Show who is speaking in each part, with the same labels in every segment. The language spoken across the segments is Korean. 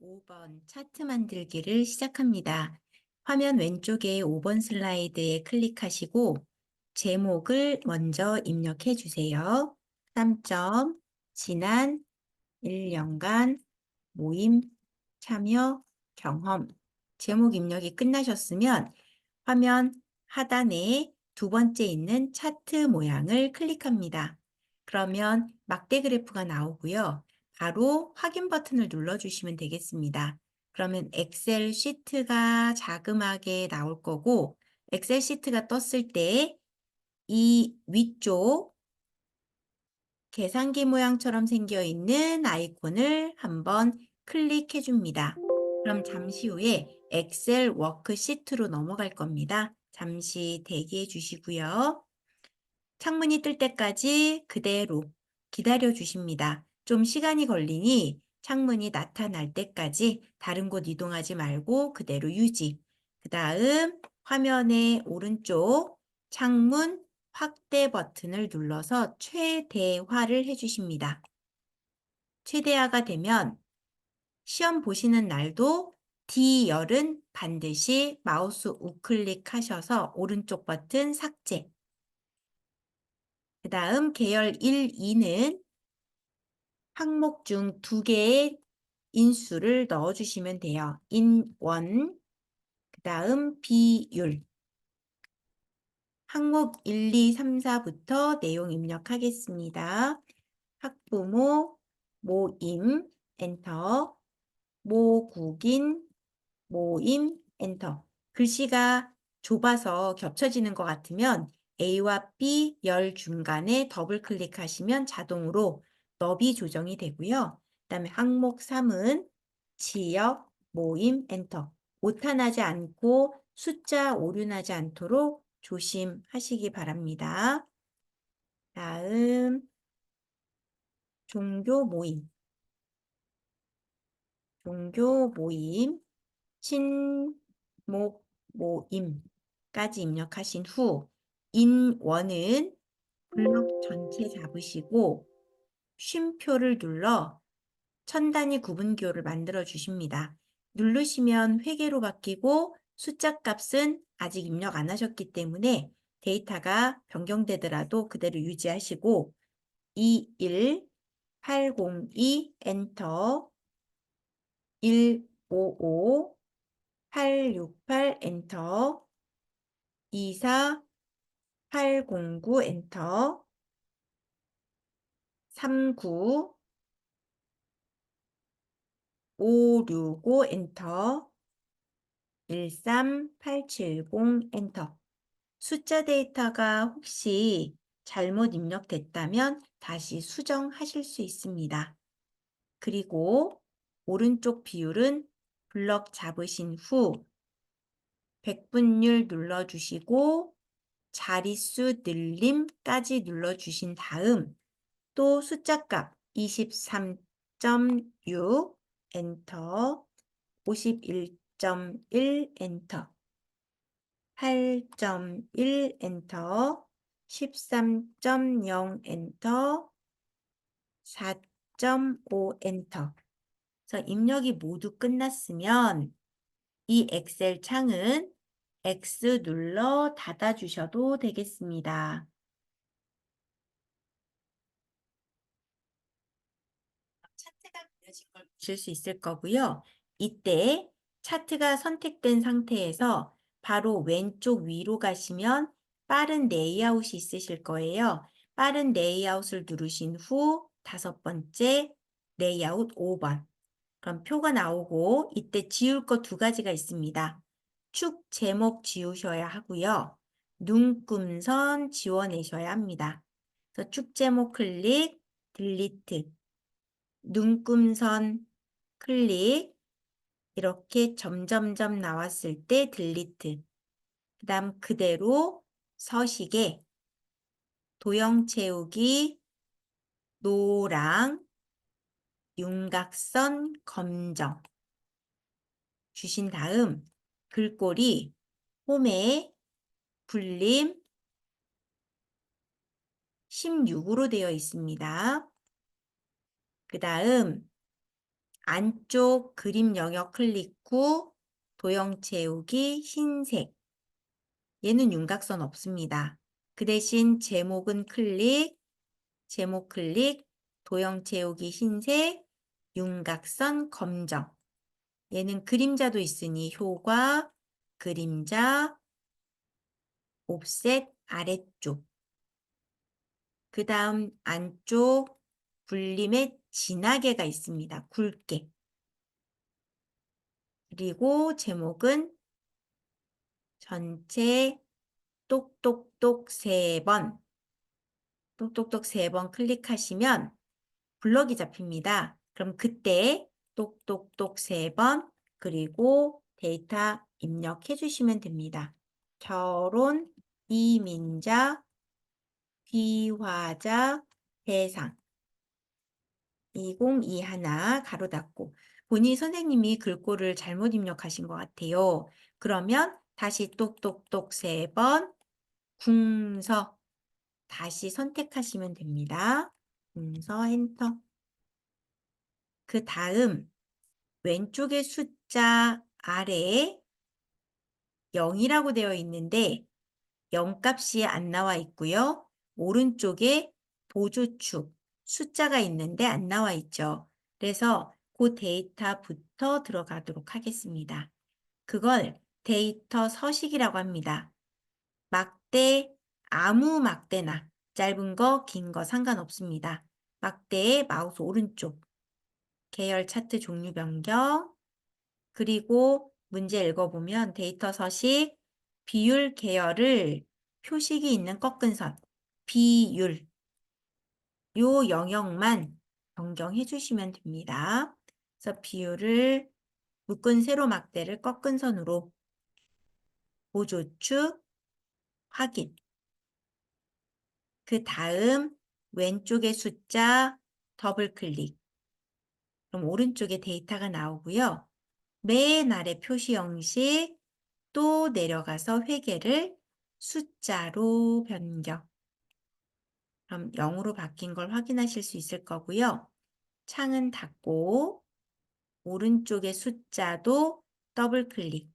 Speaker 1: 5번 차트 만들기를 시작합니다. 화면 왼쪽에 5번 슬라이드에 클릭하시고 제목을 먼저 입력해 주세요. 3점 지난 1년간 모임 참여 경험 제목 입력이 끝나셨으면 화면 하단에 두 번째 있는 차트 모양을 클릭합니다. 그러면 막대 그래프가 나오고요. 바로 확인 버튼을 눌러주시면 되겠습니다. 그러면 엑셀 시트가 자그마하게 나올 거고 엑셀 시트가 떴을 때 이 위쪽 계산기 모양처럼 생겨 있는 아이콘을 한번 클릭해 줍니다. 그럼 잠시 후에 엑셀 워크시트로 넘어갈 겁니다. 잠시 대기해 주시고요. 창문이 뜰 때까지 그대로 기다려 주십니다. 좀 시간이 걸리니 창문이 나타날 때까지 다른 곳 이동하지 말고 그대로 유지. 그 다음 화면의 오른쪽 창문 확대 버튼을 눌러서 최대화를 해주십니다. 최대화가 되면 시험 보시는 날도 D열은 반드시 마우스 우클릭 하셔서 오른쪽 버튼 삭제. 그 다음 계열 1, 2는 항목 중 두 개의 인수를 넣어주시면 돼요. 인원, 그 다음 비율. 항목 1, 2, 3, 4부터 내용 입력하겠습니다. 학부모, 모임, 엔터, 모국인, 모임, 엔터. 글씨가 좁아서 겹쳐지는 것 같으면 A와 B 열 중간에 더블 클릭하시면 자동으로 너비 조정이 되고요. 그 다음에 항목 3은 지역, 모임, 엔터. 오타나지 않고 숫자 오류나지 않도록 조심하시기 바랍니다. 다음 종교 모임 종교 모임 친목 모임까지 입력하신 후 인원은 블록 전체 잡으시고 쉼표를 눌러 천 단위 구분기호를 만들어 주십니다. 누르시면 회계로 바뀌고 숫자 값은 아직 입력 안 하셨기 때문에 데이터가 변경되더라도 그대로 유지하시고 21 802 엔터 155 868 엔터 24 809 엔터 39 565 엔터 13870 엔터 숫자 데이터가 혹시 잘못 입력됐다면 다시 수정하실 수 있습니다. 그리고 오른쪽 비율은 블럭 잡으신 후 백분율 눌러주시고 자릿수 늘림까지 눌러주신 다음 또 숫자 값 23.6 엔터 51.1 엔터 8.1 엔터 13.0 엔터 4.5 엔터 그래서 입력이 모두 끝났으면 이 엑셀 창은 X 눌러 닫아주셔도 되겠습니다. 차트가 보실 수 있을 거고요. 이때 차트가 선택된 상태에서 바로 왼쪽 위로 가시면 빠른 레이아웃이 있으실 거예요. 빠른 레이아웃을 누르신 후 다섯 번째 레이아웃 5번. 그럼 표가 나오고 이때 지울 것두 가지가 있습니다. 축 제목 지우셔야 하고요. 눈금선 지워내셔야 합니다. 그래서 축 제목 클릭, 딜리트, 눈금선 클릭, 이렇게 점점점 나왔을 때 딜리트, 그 다음 그대로 서식에 도형 채우기, 노랑, 윤곽선 검정 주신 다음 글꼴이 홈에 불림 16으로 되어 있습니다. 그 다음 안쪽 그림 영역 클릭 후 도형 채우기 흰색. 얘는 윤곽선 없습니다. 그 대신 제목은 클릭, 제목 클릭, 도형 채우기 흰색, 윤곽선 검정. 얘는 그림자도 있으니 효과, 그림자, 옵셋 아래쪽. 그 다음 안쪽 굴림에 진하게가 있습니다. 굵게. 그리고 제목은 전체 똑똑똑 세 번. 똑똑똑 세 번 클릭하시면 블럭이 잡힙니다. 그럼 그때 똑똑똑 세 번 그리고 데이터 입력해 주시면 됩니다. 결혼, 이민자, 비화자, 대상 2021 가로 닫고 본인 선생님이 글꼴을 잘못 입력하신 것 같아요. 그러면 다시 똑똑똑 세 번 궁서 다시 선택하시면 됩니다. 궁서 엔터 그 다음 왼쪽의 숫자 아래에 0이라고 되어 있는데 0값이 안 나와 있고요. 오른쪽에 보조축 숫자가 있는데 안 나와 있죠. 그래서 그 데이터부터 들어가도록 하겠습니다. 그걸 데이터 서식이라고 합니다. 막대, 아무 막대나 짧은 거, 긴 거 상관없습니다. 막대의 마우스 오른쪽, 계열 차트 종류 변경, 그리고 문제 읽어보면 데이터 서식, 비율 계열을 표식이 있는 꺾은 선, 비율, 요 영역만 변경해 주시면 됩니다. 그래서 비율을 묶은 세로 막대를 꺾은 선으로 보조축 확인. 그 다음 왼쪽의 숫자 더블 클릭. 그럼 오른쪽에 데이터가 나오고요. 맨 아래 표시 형식 또 내려가서 회계를 숫자로 변경. 그럼 0으로 바뀐 걸 확인하실 수 있을 거고요. 창은 닫고 오른쪽의 숫자도 더블 클릭.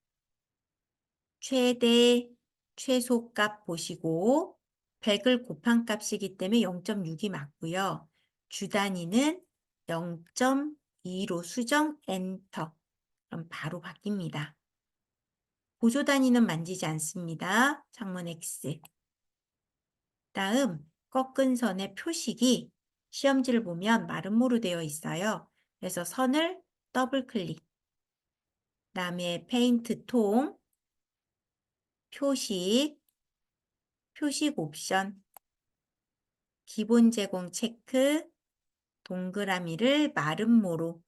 Speaker 1: 최대, 최소값 보시고 100을 곱한 값이기 때문에 0.6이 맞고요. 주 단위는 0.2로 수정 엔터. 그럼 바로 바뀝니다. 보조 단위는 만지지 않습니다. 창문 X. 다음 꺾은 선의 표식이 시험지를 보면 마름모로 되어 있어요. 그래서 선을 더블 클릭. 다음에 페인트 통, 표식, 표식 옵션, 기본 제공 체크, 동그라미를 마름모로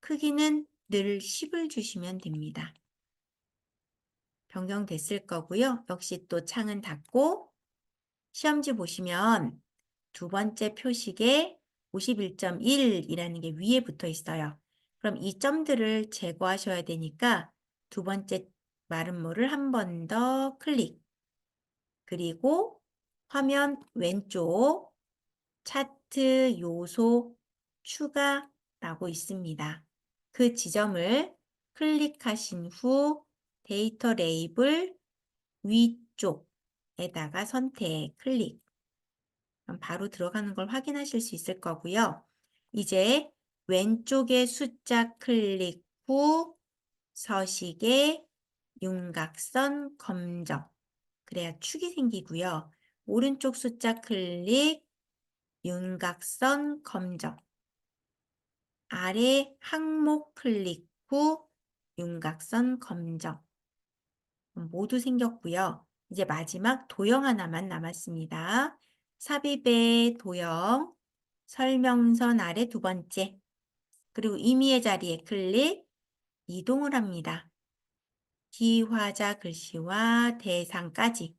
Speaker 1: 크기는 늘 10을 주시면 됩니다. 변경됐을 거고요. 역시 또 창은 닫고 시험지 보시면 두 번째 표식에 51.1이라는 게 위에 붙어 있어요. 그럼 이 점들을 제거하셔야 되니까 두 번째 마름모를 한 번 더 클릭. 그리고 화면 왼쪽 차트 요소 추가라고 있습니다. 그 지점을 클릭하신 후 데이터 레이블 위쪽 에다가 선택, 클릭. 바로 들어가는 걸 확인하실 수 있을 거고요. 이제 왼쪽의 숫자 클릭 후 서식에 윤곽선 검정. 그래야 축이 생기고요. 오른쪽 숫자 클릭 윤곽선 검정. 아래 항목 클릭 후 윤곽선 검정. 모두 생겼고요. 이제 마지막 도형 하나만 남았습니다. 삽입의 도형, 설명선 아래 두 번째, 그리고 임의의 자리에 클릭, 이동을 합니다. 기화자 글씨와 대상까지.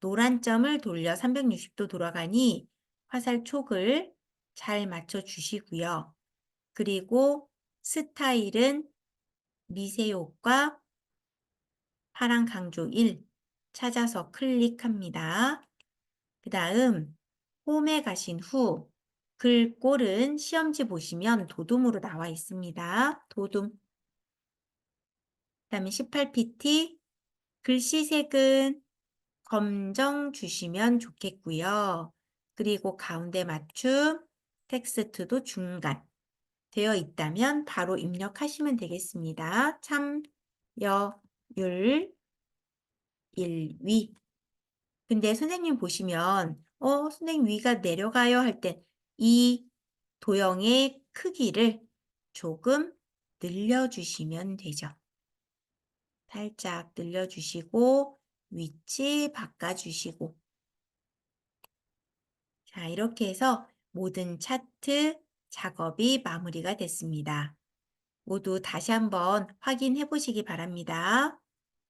Speaker 1: 노란 점을 돌려 360도 돌아가니 화살 촉을 잘 맞춰 주시고요. 그리고 스타일은 미세효과 파란 강조 1 찾아서 클릭합니다. 그 다음 홈에 가신 후 글꼴은 시험지 보시면 도둠으로 나와 있습니다. 도둠. 그 다음에 18pt 글씨색은 검정 주시면 좋겠고요. 그리고 가운데 맞춤, 텍스트도 중간 되어 있다면 바로 입력하시면 되겠습니다. 참, 여, 율, 일, 위. 근데 선생님 보시면 어, 선생님 위가 내려가요 할때이 도형의 크기를 조금 늘려주시면 되죠. 살짝 늘려주시고 위치 바꿔주시고 자, 이렇게 해서 모든 차트 작업이 마무리가 됐습니다. 모두 다시 한번 확인해 보시기 바랍니다.